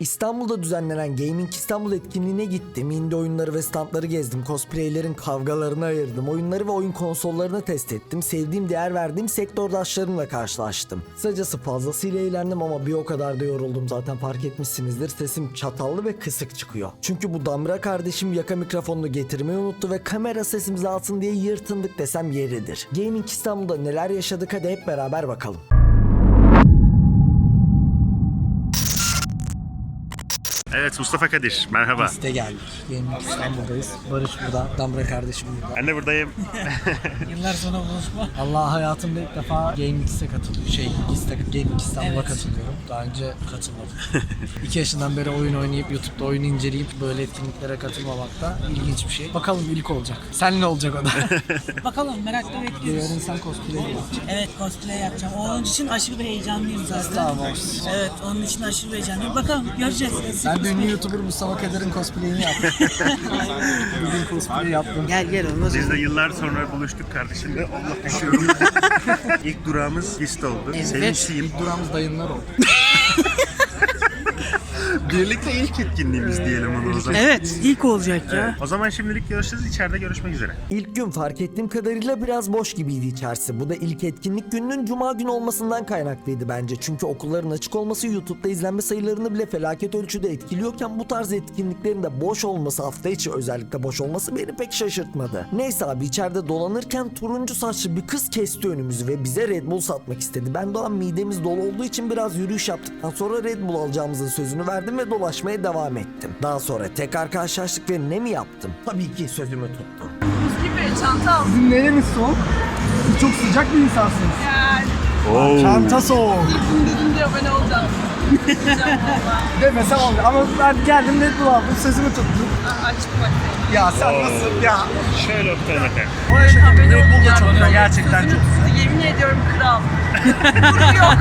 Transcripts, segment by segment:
İstanbul'da düzenlenen Gaming İstanbul etkinliğine gittim. Indie oyunları ve standları gezdim. Cosplaylerin kavgalarını ayırdım. Oyunları ve oyun konsollarını test ettim. Sevdiğim, değer verdiğim sektördaşlarımla karşılaştım. Kısacası fazlasıyla eğlendim ama bir o kadar da yoruldum. Zaten fark etmişsinizdir. Sesim çatallı ve kısık çıkıyor. Çünkü bu Damra kardeşim yaka mikrofonunu getirmeyi unuttu ve kamera sesimizi alsın diye yırtındık desem yeridir. Gaming İstanbul'da neler yaşadık hadi hep beraber bakalım. Evet Mustafa Kadir merhaba. Liste geldik. Gaming İstanbul'dayız. Barış burada, Damra kardeşim burada. Ben de buradayım. Yıllar sonra buluşma. Allah hayatımda ilk defa Gaming X'e katılıyorum. Şey, Gaming İstanbul'a Evet. katılıyorum. Daha önce katılmadım. İki yaşından beri oyun oynayıp YouTube'da oyun inceleyip böyle etkinliklere katılmamak da ilginç bir şey. Bakalım ilk olacak. Sen ne olacak o da? Bakalım merakla bekliyoruz. Yarın sen cosplay yapacaksın. Evet cosplay yapacağım. Onun için aşırı bir heyecanlıyım zaten. Star Wars. Evet onun için aşırı bir heyecanlıyım. Bakalım göreceğiz. Ben de ünlü YouTuber Mustafa Kadir'in cosplayini yaptım. Bugün cosplay yaptım. Gel gel onu Biz de yıllar sonra buluştuk kardeşimle. Allah düşüyorum. İlk durağımız Hist oldu. Sevinçliyim. İlk durağımız dayınlar oldu. Birlikte ilk etkinliğimiz diyelim onu o zaman. Evet ilk olacak ya. O zaman şimdilik görüşürüz. İçeride görüşmek üzere. İlk gün fark ettiğim kadarıyla biraz boş gibiydi içerisi. Bu da ilk etkinlik gününün cuma günü olmasından kaynaklıydı bence. Çünkü okulların açık olması YouTube'da izlenme sayılarını bile felaket ölçüde etkiliyorken bu tarz etkinliklerin de boş olması hafta içi özellikle boş olması beni pek şaşırtmadı. Neyse abi içeride dolanırken turuncu saçlı bir kız kesti önümüzü ve bize Red Bull satmak istedi. Ben de o an midemiz dolu olduğu için biraz yürüyüş yaptıktan sonra Red Bull alacağımızın sözünü verdim ve dolaşmaya devam ettim. Daha sonra tekrar karşılaştık ve ne mi yaptım? Tabii ki sözümü tuttum. gibi çanta aldım. Sizin nereniz soğuk? Siz çok sıcak bir insansınız. Yani Çanta soğuk. ilk dedim diye abone olacağım. Demesem olmuyor ama ben geldim Red Bull aldım sözümü tuttum. Açık bak. Ya sen nasıl ya? Şöyle öpten efendim. Abone Red Bull da çok da gerçekten çok Sizi yemin ediyorum kral. Gurur yok.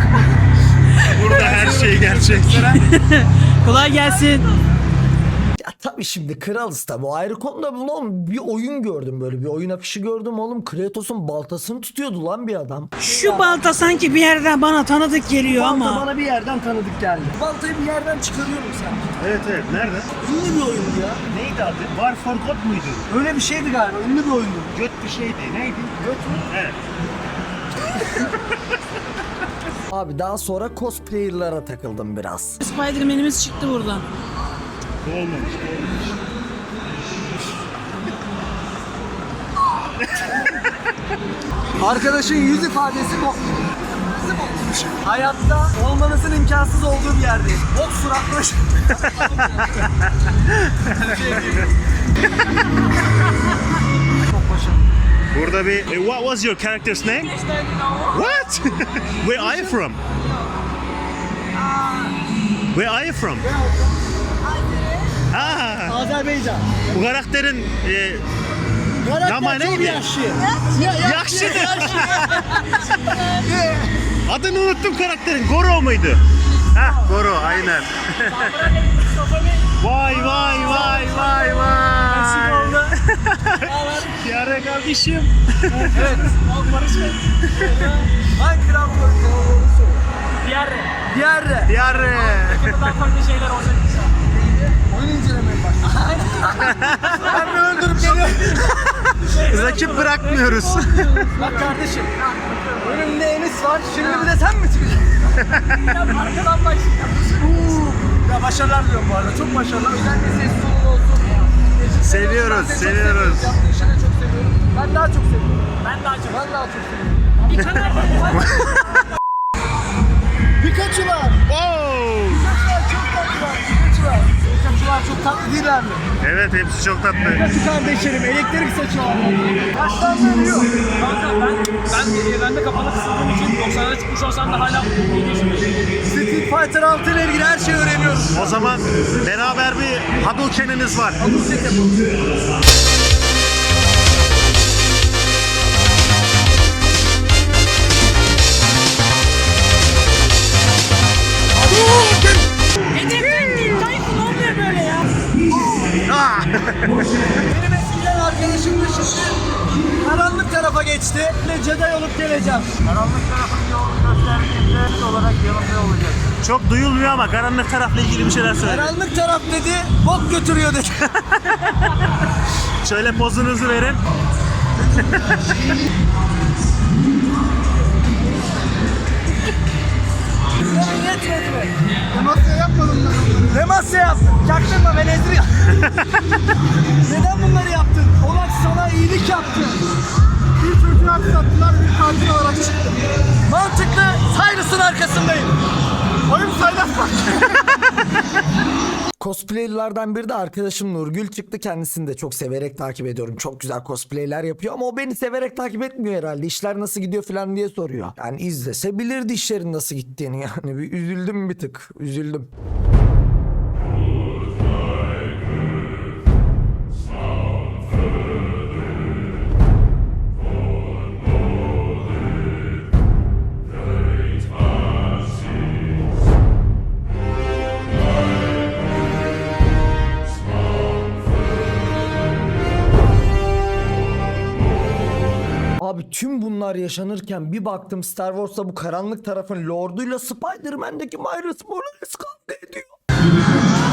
Burada her şey gerçek. Kolay gelsin. Ya tabii şimdi kralız tabii o ayrı konuda bu oğlum bir oyun gördüm böyle bir oyun akışı gördüm oğlum Kratos'un baltasını tutuyordu lan bir adam. Şu balta sanki bir yerden bana tanıdık geliyor Balta ama. bana bir yerden tanıdık geldi. Baltayı bir yerden çıkarıyorum sen. Evet evet. Nerede? Ünlü bir oyundu ya. Neydi adı? War for God muydu? Öyle bir şeydi galiba ünlü bir oyundu. Göt bir şeydi. Neydi? Göt mü? Evet. Abi daha sonra cosplayer'lara takıldım biraz. Spiderman'imiz çıktı buradan. Olmamış. Arkadaşın yüz ifadesi olmuş. Hayatta olmanızın imkansız olduğu bir yerdeyim. Bok suratlı. Başarılı. Burada bir... Eh, what was your character's name? What? Where are you from? Where are you from? Ha, Azerbaycan. bu karakterin e, Karakter çok neydi? yaşlı. Ya, ya, Yakşıdır. Adını unuttum karakterin. Goro muydu? Heh, Goro aynen. vay vay vay vay vay. Yare kardeşim. Hangi kral bu? Diğer Diğer. Yare. daha farklı şeyler olacak Oyun incelemeye başladım. ben öldürüp geliyorum? Rakip bırakmıyoruz. Bak kardeşim. Önümde Enis var. Şimdi bir de sen mi çıkacaksın? Arkadan başlayacağım. ya başarılar diliyorum bu arada. Çok başarılı. Özellikle ses. Seviyoruz, Ben seviyoruz. Yaptığı işi de çok seviyorum. Ben daha çok seviyorum. Ben daha çok. Ben daha çok seviyorum. Pikachu'lar. Oo. Pikachu'lar çok tatlılar. Pikachu'lar. Pikachu'lar çok tatlı değiller mi? Evet hepsi çok tatlı. Pikachu kardeşlerim elektrik saçıyorlar. Yaştan dönüyor. Kanka ben ben ben de kapalı kısıldığım için 90'a çıkmış olsam da hala. Street Fighter 6 ile ilgili her şeyi öğreniyoruz. O zaman beraber bir Hadouken'iniz var. Hadouken yapalım. Hedeften Benim eskiden arkadaşım da şimdi karanlık tarafa geçti. Ve Jedi olup geleceğim. Karanlık tarafın yolunu gösterdiğinde olarak yanımda olacak. Çok duyulmuyor ama karanlık tarafla ilgili bir şeyler söyle. Karanlık taraf dedi, bok götürüyor dedi. Şöyle pozunuzu verin. Demasya yaptın. Çaktırma ben Ezri. Neden bunları yaptın? Olan sana iyilik yaptı. Bir çocuğu sattılar, bir katil olarak çıktı. Mantıklı, Cyrus'ın arkasındayım. Oyun Cyrus Cosplaylerden biri de arkadaşım Nurgül çıktı. Kendisini de çok severek takip ediyorum. Çok güzel cosplayler yapıyor ama o beni severek takip etmiyor herhalde. İşler nasıl gidiyor falan diye soruyor. Yani izlese bilirdi işlerin nasıl gittiğini yani. Bir üzüldüm bir tık. Üzüldüm. Abi tüm bunlar yaşanırken bir baktım Star Wars'ta bu karanlık tarafın Lord'uyla Spider-Man'deki Miles Morales kavga ediyor.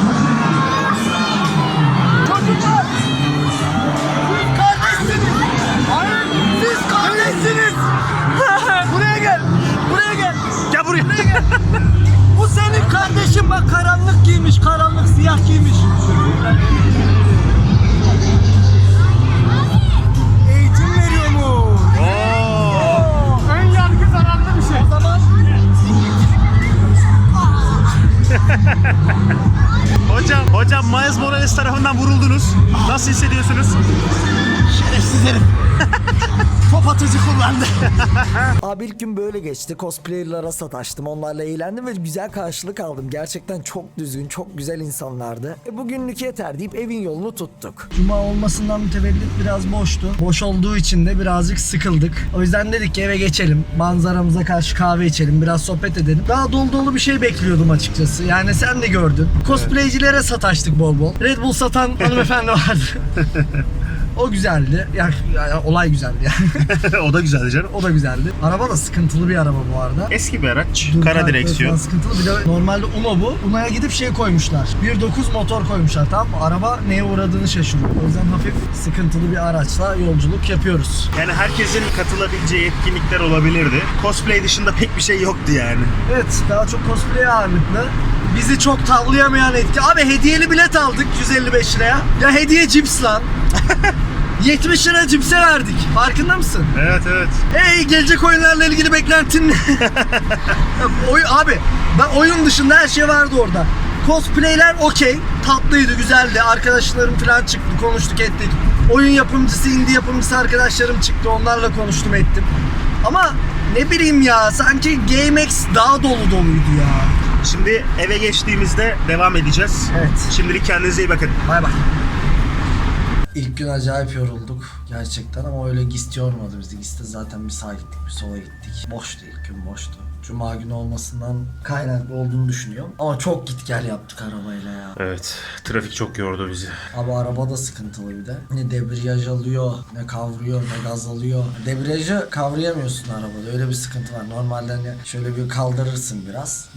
Nasıl hissediyorsunuz? şerefsiz herif. Atıcı kullandı. Abi ilk gün böyle geçti. Cosplayer'lara sataştım. Onlarla eğlendim ve güzel karşılık aldım. Gerçekten çok düzgün, çok güzel insanlardı. E bugünlük yeter deyip evin yolunu tuttuk. Cuma olmasından mütevellit biraz boştu. Boş olduğu için de birazcık sıkıldık. O yüzden dedik ki eve geçelim. Manzaramıza karşı kahve içelim. Biraz sohbet edelim. Daha dolu dolu bir şey bekliyordum açıkçası. Yani sen de gördün. Cosplaycilere sataştık bol bol. Red Bull satan hanımefendi vardı. O güzeldi. Yani, yani olay güzeldi yani. o da güzeldi canım. o da güzeldi. Araba da sıkıntılı bir araba bu arada. Eski bir araç. Dur, Kara direksiyon. Sıkıntılı. Bir de normalde Uno bu. Uno'ya gidip şey koymuşlar. 1.9 motor koymuşlar tamam mı? Araba neye uğradığını şaşırıyor. O yüzden hafif sıkıntılı bir araçla yolculuk yapıyoruz. Yani herkesin katılabileceği etkinlikler olabilirdi. Cosplay dışında pek bir şey yoktu yani. Evet daha çok cosplay ağırlıklı. Bizi çok tavlayamayan etki. Abi hediyeli bilet aldık 155 liraya. Ya hediye cips lan. 70 lira cipse verdik. Farkında mısın? Evet evet. Hey gelecek oyunlarla ilgili beklentin ne? Oy, abi ben oyun dışında her şey vardı orada. Cosplayler okey. Tatlıydı, güzeldi. Arkadaşlarım falan çıktı, konuştuk ettik. Oyun yapımcısı, indie yapımcısı arkadaşlarım çıktı. Onlarla konuştum ettim. Ama ne bileyim ya sanki GameX daha dolu doluydu ya. Şimdi eve geçtiğimizde devam edeceğiz. Evet. Şimdilik kendinize iyi bakın. Bay bay. İlk gün acayip yorulduk gerçekten ama öyle Gist yormadı bizi. Gist'te zaten bir sağa gittik bir sola gittik. Boştu ilk gün boştu. Cuma günü olmasından kaynaklı olduğunu düşünüyorum. Ama çok git gel yaptık arabayla ya. Evet. Trafik çok yordu bizi. Abi araba da sıkıntılı bir de. Ne debriyaj alıyor, ne kavruyor, ne gaz alıyor. Debriyajı kavrayamıyorsun arabada. Öyle bir sıkıntı var. Normalde hani şöyle bir kaldırırsın biraz.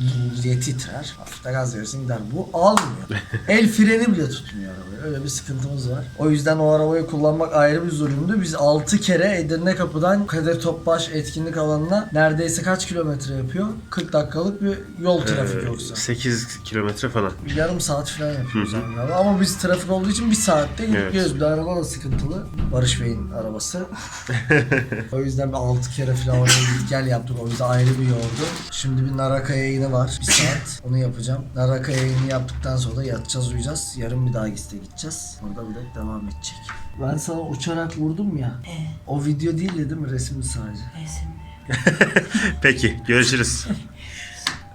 diye titrer. Hafif de gaz verirsin gider. Bu almıyor. El freni bile tutmuyor arabaya. Öyle bir sıkıntımız var. O yüzden o arabayı kullanmak ayrı bir zulümdü. Biz 6 kere Edirne Kapı'dan Kadir Topbaş etkinlik alanına neredeyse kaç kilometre yapıyor? 40 dakikalık bir yol trafik yoksa. 8 kilometre falan. Yarım saat falan yapıyoruz galiba. Ama biz trafik olduğu için bir saatte gidip Evet. geliyoruz. Bir de araba da sıkıntılı. Barış Bey'in arabası. o yüzden bir 6 kere falan oraya git gel yaptık. O bize ayrı bir yordu. Şimdi bir Naraka yayını var. Bir saat. Onu yapacağım. Naraka yayını yaptıktan sonra da yatacağız uyuyacağız. Yarın bir daha giste gideceğiz. Orada bir de devam edecek. Ben sana uçarak vurdum ya. O video değil değil mi? Resimli sadece. Peki. Görüşürüz.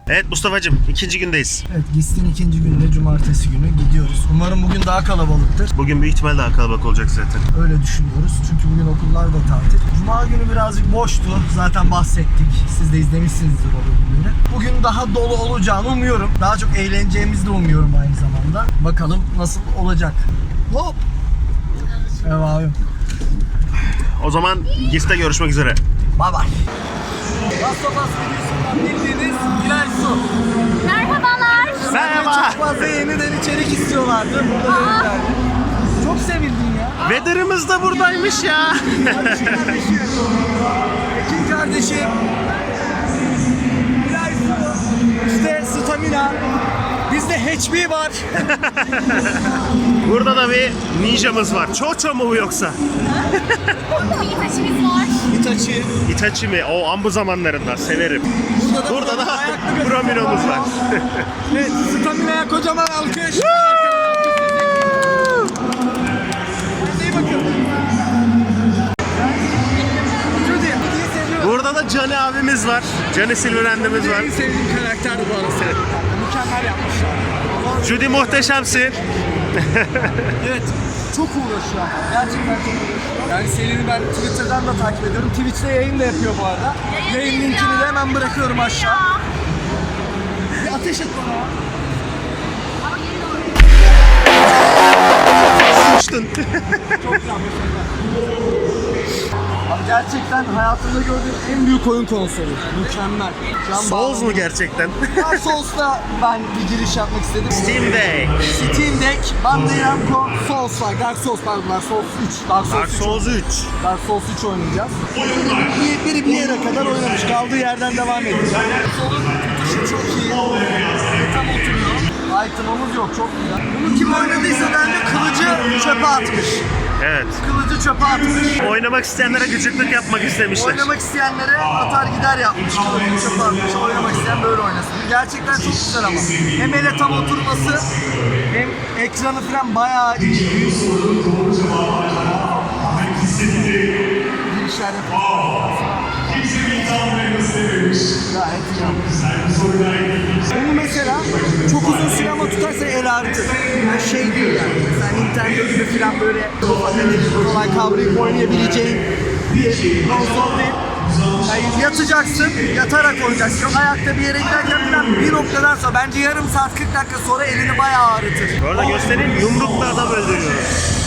Evet Mustafa'cığım ikinci gündeyiz. Evet Gist'in ikinci günde cumartesi günü gidiyoruz. Umarım bugün daha kalabalıktır. Bugün büyük ihtimal daha kalabalık olacak zaten. Öyle düşünüyoruz. Çünkü bugün okullar da tatil. Cuma günü birazcık boştu. Zaten bahsettik. Siz de izlemişsinizdir o bölümünü. Bugün daha dolu olacağını umuyorum. Daha çok eğleneceğimizi de umuyorum aynı zamanda. Bakalım nasıl olacak. Hop. Evet abim. O zaman GIS'te görüşmek üzere. Bay bay. Last of Us videosundan bildiğiniz Gülay Su. Nerede Merhaba. Çok fazla yeniden içerik istiyorlardı. Burada da yüklendi. Çok sevildin ya. Weather'ımız da buradaymış ya. Kardeşim kardeşim. Ekin kardeşim. Bilal Su. İşte stamina. Bizde HB var. Burada da bir ninjamız var. Çoço mu bu yoksa? Taşımız var. Itachi. Itachi mi? O ambu zamanlarında severim. Burada da, Burada da Bromino'muz var. Evet, stamina'ya kocaman alkış. Burada da Cani abimiz var. Cani Silverhand'imiz var. En sevdiğim karakter bu arası. Mükemmel yapmışlar. Judy muhteşemsin. Evet, çok uğraşıyor ama. Gerçekten çok uğraşıyor. Yani Selin'i ben Twitter'dan da takip ediyorum. Twitch'te yayın da yapıyor bu arada. Yayın linkini de hemen bırakıyorum aşağı. Bir ateş et bana. Uçtun. Abi gerçekten hayatımda gördüğüm en büyük oyun konsolu. Mükemmel. Can Souls mu gerçekten? Dark Souls'la ben bir giriş yapmak istedim. Steam Deck. Steam Deck, Bandai Namco, Souls var. Dark Souls pardon, Dark Souls 3. Dark Souls, Dark 3. Souls 3. Dark Souls 3 oynayacağız. Bir, biri bir yere kadar oynamış. Kaldığı yerden devam edeceğiz. Solun tutuşu çok iyi. Tam oturuyor. Item'ımız yok, çok güzel. Bunu kim oynadıysa bence kılıcı çöpe atmış. Evet. Kılıcı çöpe atmış. Oynamak isteyenlere gıcıklık yapmak istemişler. Oynamak isteyenlere atar gider yapmış. Kılıcı çöpe atmış. Oynamak isteyen böyle oynasın. Gerçekten çok güzel ama. Hem ele tam oturması hem ekranı falan bayağı iyi. Girişler yapıyor. Bunu mesela çok uzun süre ama tutarsa el ağrıtır. Yani şey değil yani. Mesela Nintendo gibi falan böyle hani kolay kavrayıp oynayabileceğin bir konsol değil. Yani yatacaksın, yatarak oynayacaksın. Yok ayakta bir yere giderken falan bir noktadan sonra bence yarım saat 40 dakika sonra elini bayağı ağrıtır. Bu arada göstereyim yumrukla adam öldürüyoruz.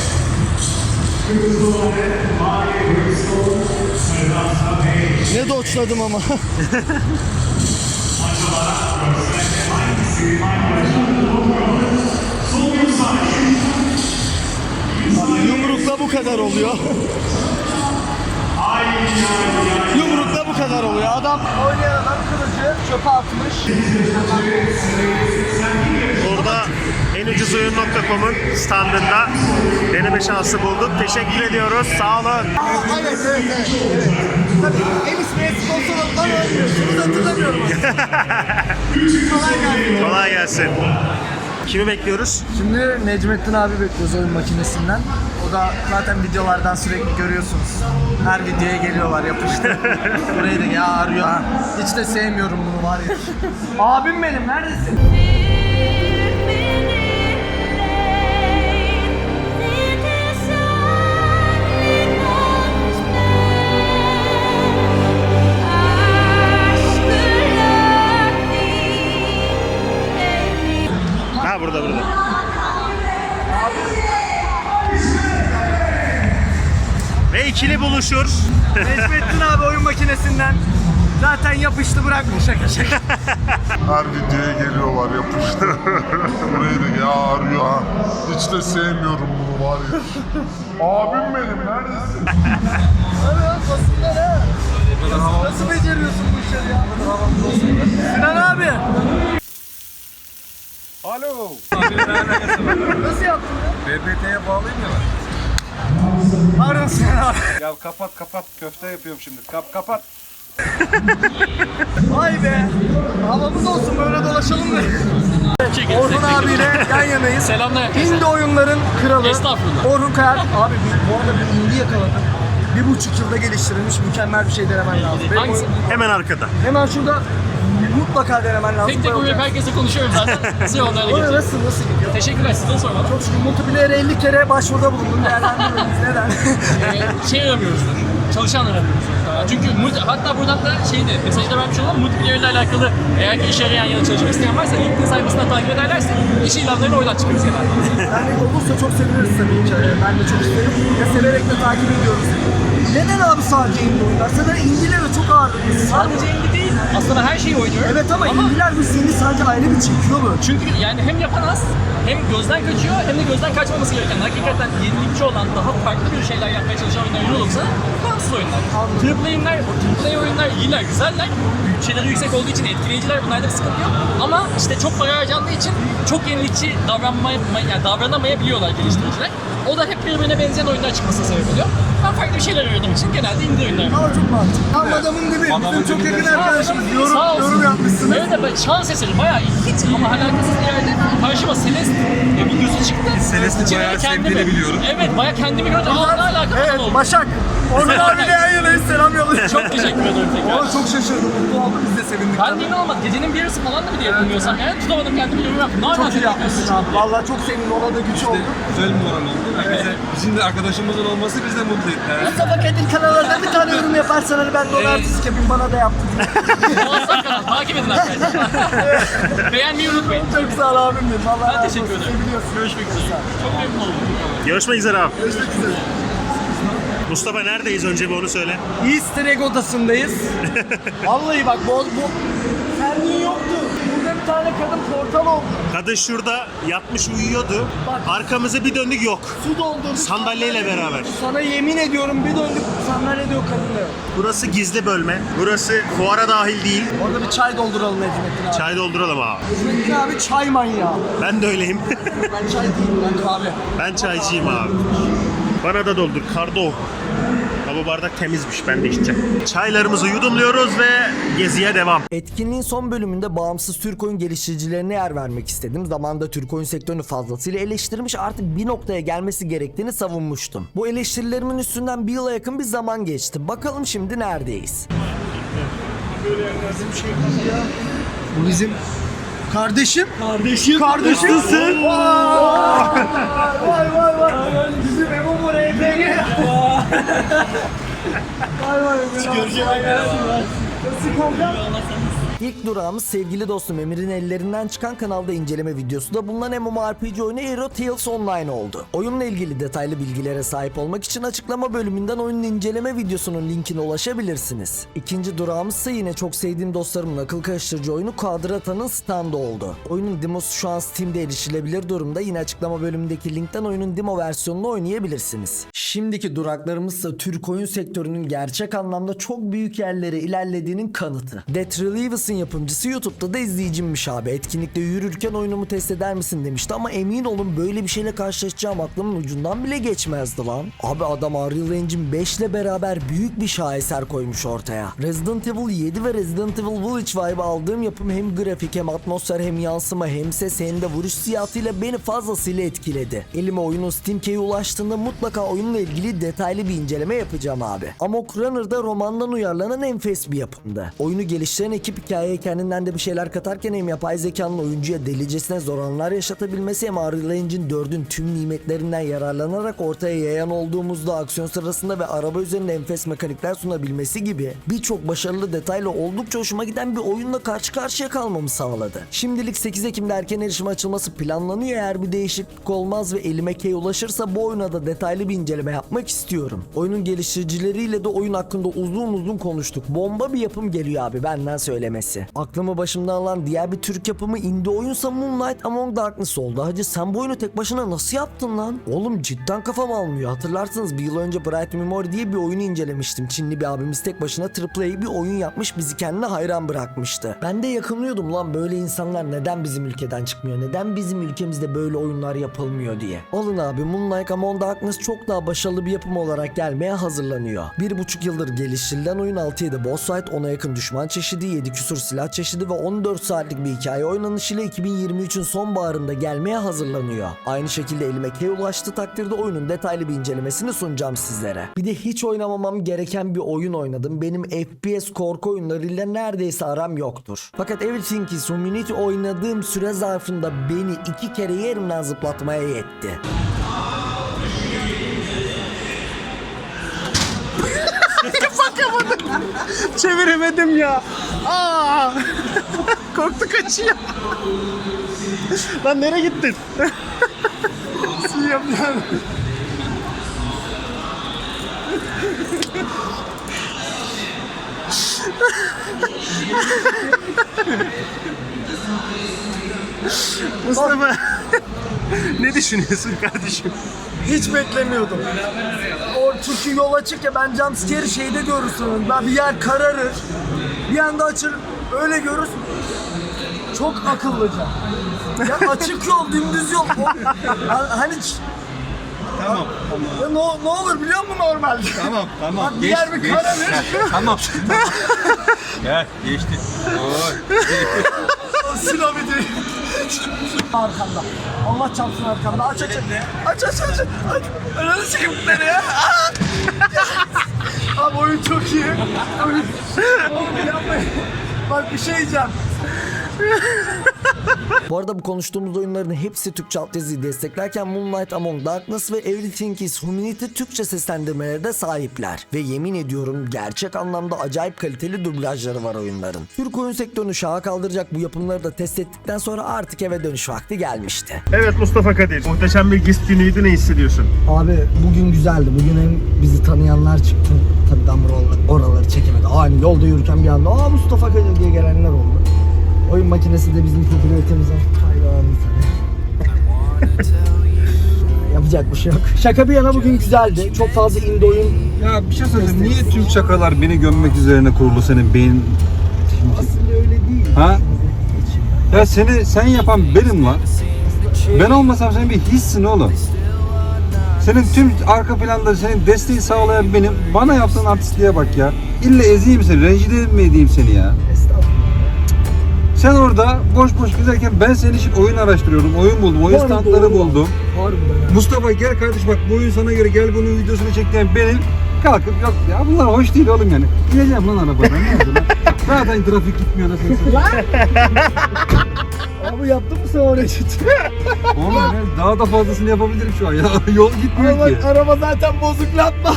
Ne doçladım ama. Yumrukla bu kadar oluyor. Yumrukla bu kadar oluyor. Adam oynayan adam kılıcı çöpe atmış. Burada en ucuz oyun.com'un standında deneme şansı bulduk. Teşekkür ediyoruz. Sağ olun. Aa, evet evet evet. Tabii en ismiye sponsor olan oynuyorsunuz hatırlamıyorum. Kolay gelsin. Kolay gelsin. Kimi bekliyoruz? Şimdi Necmettin abi bekliyoruz oyun makinesinden. O da zaten videolardan sürekli görüyorsunuz. Her videoya geliyorlar yapıştı. Burayı da ya arıyor ha. Hiç de sevmiyorum bunu var ya. Abim benim neredesin? Ha burada burada. Ve ikili buluşur. Necmettin abi oyun makinesinden. Zaten yapıştı bırakmış şaka şaka. Her videoya geliyorlar yapıştı. Burayı da ya arıyor ha. Hiç de sevmiyorum bunu var ya. Abim benim neredesin? Abi ya basınlar ha. Nasıl, nasıl beceriyorsun bu işleri ya? Sinan abi. Alo. Nasıl yaptın ya? BBT'ye bağlayayım ya Pardon Sinan abi. ben. Ya kapat kapat köfte yapıyorum şimdi. Kap kapat. Vay be. Havamız olsun böyle dolaşalım mı? Orhun abiyle yan yanayız. Selamlar herkese. Hindi oyunların kralı. Estağfurullah. Orhun Kayar. Abi bir- bu arada bir hindi yakaladım. Bir buçuk yılda geliştirilmiş mükemmel bir şey denemen lazım. Hangisi? Hemen arkada. Hemen şurada mutlaka denemen lazım. Tek tek Bayılacağım. herkese konuşuyorum zaten. Size onlarla geçelim. nasıl nasıl gidiyor? Teşekkürler sizden sormalı. Çok şükür multiplayer'e 50 kere başvuruda bulundum. Değerlendirmediniz. Neden? Ee, şey aramıyoruzdur. Çalışan aramıyoruz. Ee, Çünkü hatta buradan da şeydi, mesajda vermiş olalım multiplayer ile alakalı eğer ki işe yarayan ya da çalışmak isteyen varsa LinkedIn sayfasından takip ederlerse iş ilanlarını oradan çıkarız genelde. Yani olursa çok seviniriz tabii ki. Ben de çok isterim. Ya severek de takip ediyoruz. Neden abi sadece indie oyunlar? Sana indileri çok ağırlıklı. Sadece ilgi değil, Aslında her şeyi oynuyorum. Evet ama, indiler bu seni sadece ayrı bir çekiyor mu? Çünkü yani hem yapan az, hem gözden kaçıyor, hem de gözden kaçmaması gereken, hakikaten yenilikçi olan, daha farklı bir şeyler yapmaya çalışan oyunlar olursa bağımsız oyunlar. Triple A oyunlar iyiler, güzeller. Bütçeleri yüksek olduğu için etkileyiciler, bunlarda bir sıkıntı yok. Ama işte çok para harcandığı için çok yenilikçi davranmaya, yani davranamayabiliyorlar geliştiriciler. O da hep birbirine benzeyen oyunlar çıkmasına sebep oluyor. Ben farklı bir şeyler aradığım için genelde indie oyunlar Ama çok mantıklı. Tam adamın dibi. Bizim çok yakın arkadaşımız. Yorum, Sağ olsun. yorum yapmışsınız. Evet de ben şans eseri bayağı hiç ama alakasız bir yerde karşıma Celeste videosu çıktı. Celeste'i bayağı kendimi- sevdiğini biliyorum. Evet bayağı kendimi gördüm. Aa ne alakası Evet oldu. Başak. Orhan abi de yan yanayız. Selam yollayın. Çok teşekkür ederim tekrar. Valla çok şaşırdım. Mutlu oldum. Biz de sevindik. Ben de inanılmaz. Gecenin bir yarısı falan da bir diye yapamıyorsam yani tutamadım kendimi yorum yaptım. Ne Çok iyi yapmışsın abi. Valla çok sevindim. Ona da güç oldu. Güzel bir moral oldu. Herkese, bizim de arkadaşımızın olması bizi de mutlu etti. Yani. Mustafa Kadir kanalında bir tane yorum yaparsan hani ben de ona artist yapayım bana da yaptın. Muazzam kanal. Takip edin arkadaşlar. Beğenmeyi unutmayın. çok sağ ol abim benim. Valla Ben teşekkür ederim. Görüşmek üzere. Çok memnun oldum. Görüşmek üzere abi. Mustafa neredeyiz önce bir onu söyle. Easter egg odasındayız. Vallahi bak bu, bu Sermin yoktu. Burada bir tane kadın portal oldu. Kadın şurada yatmış uyuyordu. Arkamıza bir döndük yok. Su doldurdu. Sandalyeyle beraber. Sana yemin ediyorum bir döndük sandalyede yok kadın da yok. Burası gizli bölme. Burası fuara dahil değil. Orada bir çay dolduralım Necmettin abi. Çay dolduralım abi. Necmettin abi çay manyağı. Ben de öyleyim. Ben çay değilim ben kahve. ben çaycıyım abi. Bana da doldur. Kardo. Bu bardak temizmiş ben de içeceğim. Çaylarımızı yudumluyoruz ve geziye devam. Etkinliğin son bölümünde bağımsız Türk oyun geliştiricilerine yer vermek istedim. Zamanında Türk oyun sektörünü fazlasıyla eleştirmiş artık bir noktaya gelmesi gerektiğini savunmuştum. Bu eleştirilerimin üstünden bir yıla yakın bir zaman geçti. Bakalım şimdi neredeyiz? Bu bizim kardeşim. Kardeşim. Kardeşimsin. Vay vay vay. Bizim Emo Morey BG. Vay vay. Görüşürüz. Nasıl kanka? İlk durağımız sevgili dostum Emir'in ellerinden çıkan kanalda inceleme videosu da bulunan MMORPG oyunu Hero Tales Online oldu. Oyunla ilgili detaylı bilgilere sahip olmak için açıklama bölümünden oyunun inceleme videosunun linkine ulaşabilirsiniz. İkinci durağımız ise yine çok sevdiğim dostlarımın akıl karıştırıcı oyunu Quadrata'nın standı oldu. Oyunun demosu şu an Steam'de erişilebilir durumda. Yine açıklama bölümündeki linkten oyunun demo versiyonunu oynayabilirsiniz. Şimdiki duraklarımız ise Türk oyun sektörünün gerçek anlamda çok büyük yerlere ilerlediğinin kanıtı. Death Relievers'ın yapımcısı YouTube'da da izleyicimmiş abi. Etkinlikte yürürken oyunumu test eder misin demişti ama emin olun böyle bir şeyle karşılaşacağım aklımın ucundan bile geçmezdi lan. Abi adam Unreal Engine 5 ile beraber büyük bir şaheser koymuş ortaya. Resident Evil 7 ve Resident Evil Village vibe aldığım yapım hem grafik hem atmosfer hem yansıma hem ses hem de vuruş hissiyatıyla beni fazlasıyla etkiledi. Elime oyunun Steam Key'e ulaştığında mutlaka oyunla ilgili detaylı bir inceleme yapacağım abi. Amok Runner'da romandan uyarlanan enfes bir yapımdı. Oyunu geliştiren ekip hikayeye kendinden de bir şeyler katarken hem yapay zekanın oyuncuya delicesine zor anlar yaşatabilmesi hem Unreal Engine 4'ün tüm nimetlerinden yararlanarak ortaya yayan olduğumuzda aksiyon sırasında ve araba üzerinde enfes mekanikler sunabilmesi gibi birçok başarılı detayla oldukça hoşuma giden bir oyunla karşı karşıya kalmamı sağladı. Şimdilik 8 Ekim'de erken erişime açılması planlanıyor. Eğer bir değişiklik olmaz ve elime key ulaşırsa bu oyuna da detaylı bir inceleme yapmak istiyorum. Oyunun geliştiricileriyle de oyun hakkında uzun uzun konuştuk. Bomba bir yapım geliyor abi benden söylemesi. Aklımı başımdan alan diğer bir Türk yapımı indie oyunsa Moonlight Among Darkness oldu. Hacı sen bu oyunu tek başına nasıl yaptın lan? Oğlum cidden kafam almıyor. Hatırlarsınız bir yıl önce Bright Memory diye bir oyunu incelemiştim. Çinli bir abimiz tek başına AAA bir oyun yapmış bizi kendine hayran bırakmıştı. Ben de yakınıyordum lan böyle insanlar neden bizim ülkeden çıkmıyor? Neden bizim ülkemizde böyle oyunlar yapılmıyor diye. Alın abi Moonlight Among Darkness çok daha başarılı bir yapım olarak gelmeye hazırlanıyor. Bir buçuk yıldır geliştirilen oyun 6-7 boss fight, 10'a yakın düşman çeşidi, 7 küsur silah çeşidi ve 14 saatlik bir hikaye oynanışıyla 2023'ün sonbaharında gelmeye hazırlanıyor. Aynı şekilde elime key ulaştığı takdirde oyunun detaylı bir incelemesini sunacağım sizlere. Bir de hiç oynamamam gereken bir oyun oynadım. Benim FPS korku oyunlarıyla neredeyse aram yoktur. Fakat Everything is Humanity oynadığım süre zarfında beni iki kere yerimden zıplatmaya yetti. Çeviremedim ya. Aa! Korktu kaçıyor. Lan nereye gittin? Nasıl yapacağım? Mustafa ne düşünüyorsun kardeşim? Hiç beklemiyordum. O çünkü yol açık ya ben jumpscare'i şeyde görürsün. Ben bir yer kararır. Bir anda açılır. Öyle görür. Çok akıllıca. Ya açık yol, dümdüz yol. O, Ha- hani Tamam. Ya ne, ne olur biliyor musun normalde? Tamam tamam. Bak bir yer bir kararır. Tamam. Gel geçti. Oy. Sinamidi. Arkanda. Allah çarpsın arkanda. Aç aç aç. Aç aç aç. aç. Önünü çıkıp nereye? Aa! Abi oyun çok iyi. Oyun... Oğlum yapmayın. Bak bir şey diyeceğim. Bu arada bu konuştuğumuz oyunların hepsi Türkçe altyazıyı desteklerken Moonlight Among Darkness ve Everything is Humanity Türkçe seslendirmelere de sahipler. Ve yemin ediyorum gerçek anlamda acayip kaliteli dublajları var oyunların. Türk oyun sektörünü şaha kaldıracak bu yapımları da test ettikten sonra artık eve dönüş vakti gelmişti. Evet Mustafa Kadir. Muhteşem bir gist günüydü ne hissediyorsun? Abi bugün güzeldi. Bugün hem bizi tanıyanlar çıktı. Tabii Damur oraları, oraları çekemedi. Aynı yolda yürürken bir anda aa Mustafa Kadir diye gelenler oldu. Oyun makinesi de bizim popülaritemize hayranımız. Yapacak bir şey yok. Şaka bir yana bugün güzeldi. Çok fazla indie oyun. Ya bir şey söyleyeyim. Niye tüm şakalar beni gömmek üzerine kurulu senin beyin? Aslında öyle değil. Ha? Ya seni sen yapan benim lan. Ben olmasam sen bir hissin oğlum. Senin tüm arka planda senin desteği sağlayan benim. Bana yaptığın artistliğe bak ya. İlle ezeyim seni, rencide mi edeyim seni ya? Sen orada boş boş gezerken ben senin için oyun araştırıyorum. Oyun buldum, oyun Doğru, standları doğru. buldum. Harbiden ha. Mustafa gel kardeş bak bu oyun sana göre gel bunun videosunu çek diyen benim. Kalkıp yok ya bunlar hoş değil oğlum yani. İneceğim lan arabadan ne oldu lan? Zaten trafik gitmiyor nasıl Abi yaptın mı sen oraya Oğlum ben daha da fazlasını yapabilirim şu an ya. Yol gitmiyor ki. araba zaten bozuk latma.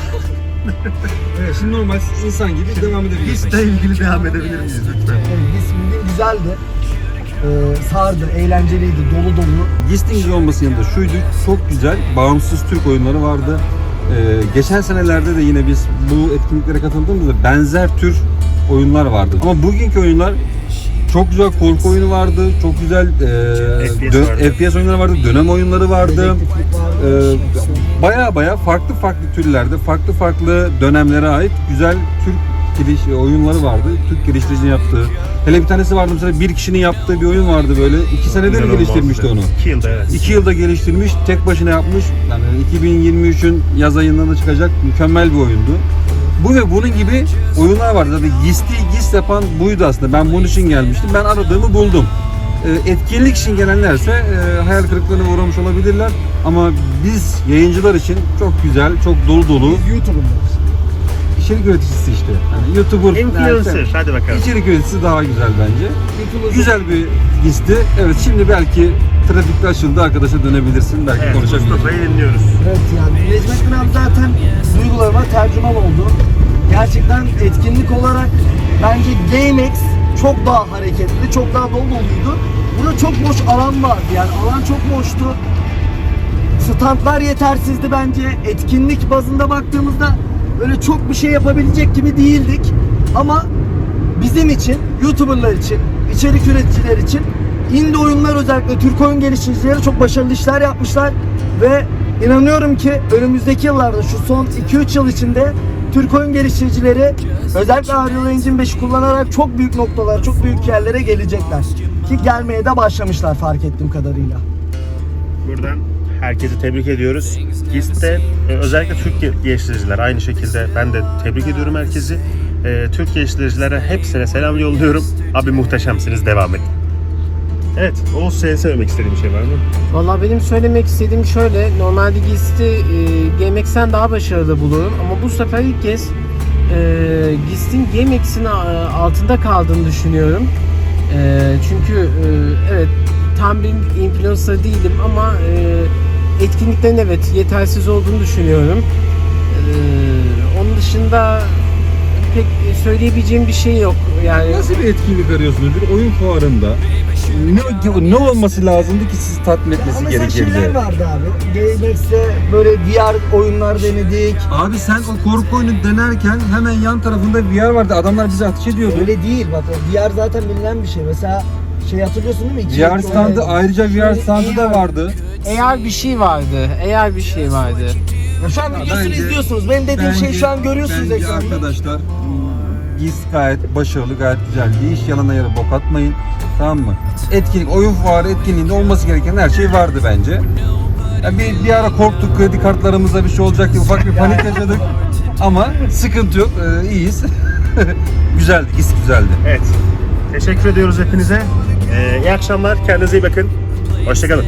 Evet, şimdi normal insan gibi devam edebiliriz. Gistle ilgili devam edebilir miyiz lütfen? Evet, bugün güzeldi. Ee, sardı, eğlenceliydi, dolu dolu. Gisting güzel olması yanında şuydu, çok güzel bağımsız Türk oyunları vardı. Ee, geçen senelerde de yine biz bu etkinliklere katıldığımızda benzer tür oyunlar vardı. Ama bugünkü oyunlar çok güzel korku oyunu vardı, çok güzel e, FPS dö- vardı. FPS oyunları vardı, dönem oyunları vardı. Ee, baya baya farklı farklı türlerde, farklı farklı dönemlere ait güzel Türk giriş oyunları vardı. Türk geliştiricinin yaptığı. Hele bir tanesi vardı mesela bir kişinin yaptığı bir oyun vardı böyle. iki senede mi geliştirmişti onu? 2 yılda evet. 2 yılda geliştirmiş, tek başına yapmış. Yani 2023'ün yaz ayında da çıkacak mükemmel bir oyundu. Bu ve bunun gibi oyunlar vardı. Zaten Gist'i Gist yapan buydu aslında. Ben bunun için gelmiştim. Ben aradığımı buldum. Ee, etkinlik için gelenlerse e, hayal kırıklığına uğramış olabilirler. Ama biz yayıncılar için çok güzel, çok dolu dolu YouTube'un. içerik üreticisi işte. Yani YouTuber, Influencer. Hadi bakalım. İçerik üreticisi daha güzel bence. Güzel bir gisti. Evet şimdi belki trafikte açıldı arkadaşa dönebilirsin. Belki Evet konuşabiliriz. Mustafa'yı dinliyoruz. Evet yani Necmettin abi zaten duygularıma tercüman oldu. Gerçekten etkinlik olarak bence GameX çok daha hareketli, çok daha dolu doluydu. Burada çok boş alan vardı yani alan çok boştu. Standlar yetersizdi bence. Etkinlik bazında baktığımızda öyle çok bir şey yapabilecek gibi değildik. Ama bizim için, YouTuber'lar için, içerik üreticiler için indie oyunlar özellikle Türk oyun geliştiricileri çok başarılı işler yapmışlar ve inanıyorum ki önümüzdeki yıllarda şu son 2-3 yıl içinde Türk oyun geliştiricileri özellikle Unreal Engine 5'i kullanarak çok büyük noktalara, çok büyük yerlere gelecekler. Ki gelmeye de başlamışlar fark ettiğim kadarıyla. Buradan herkesi tebrik ediyoruz. GIST'te e, özellikle Türk ge- geliştiriciler aynı şekilde ben de tebrik ediyorum herkesi. E, Türk geliştiricilere hepsine selam yolluyorum. Abi muhteşemsiniz devam edin. Evet, Oğuz senin söylemek istediğin bir şey var mı? Valla benim söylemek istediğim şöyle. Normalde Gist'i e, GameX'ten daha başarılı buluyorum. Ama bu sefer ilk kez e, Gist'in GameX'in e, altında kaldığını düşünüyorum. E, çünkü e, evet tam bir influencer değilim ama e, etkinliklerin evet yetersiz olduğunu düşünüyorum. E, onun dışında pek söyleyebileceğim bir şey yok. Yani Nasıl bir etkinlik arıyorsunuz? Bir oyun fuarında ne, ne olması lazımdı ki sizi tatmin etmesi Ama mesela şeyler gerekirdi? vardı abi. GameX'te böyle VR oyunlar denedik. Abi sen o korku oyunu denerken hemen yan tarafında VR vardı. Adamlar bize ateş ediyordu. Öyle değil bak o VR zaten bilinen bir şey. Mesela şey hatırlıyorsun değil mi? İki VR standı sonra- ayrıca VR standı da AR vardı. Eğer bir şey vardı, eğer bir şey vardı. Ya Şu an videosunu bence- izliyorsunuz. Benim dediğim şey şu an görüyorsunuz bence ekranda. arkadaşlar GIS gayet başarılı, gayet güzeldi. Hiç yalana yere bok atmayın. Tamam mı? Etkinlik, oyun fuarı etkinliğinde olması gereken her şey vardı bence. Ya bir, bir ara korktuk, kredi kartlarımıza bir şey olacak diye ufak bir panik yaşadık. Ama sıkıntı yok, ee, iyiyiz. güzeldi, GIS güzeldi. Evet. Teşekkür ediyoruz hepinize. Ee, iyi akşamlar. Kendinize iyi bakın. Hoşçakalın.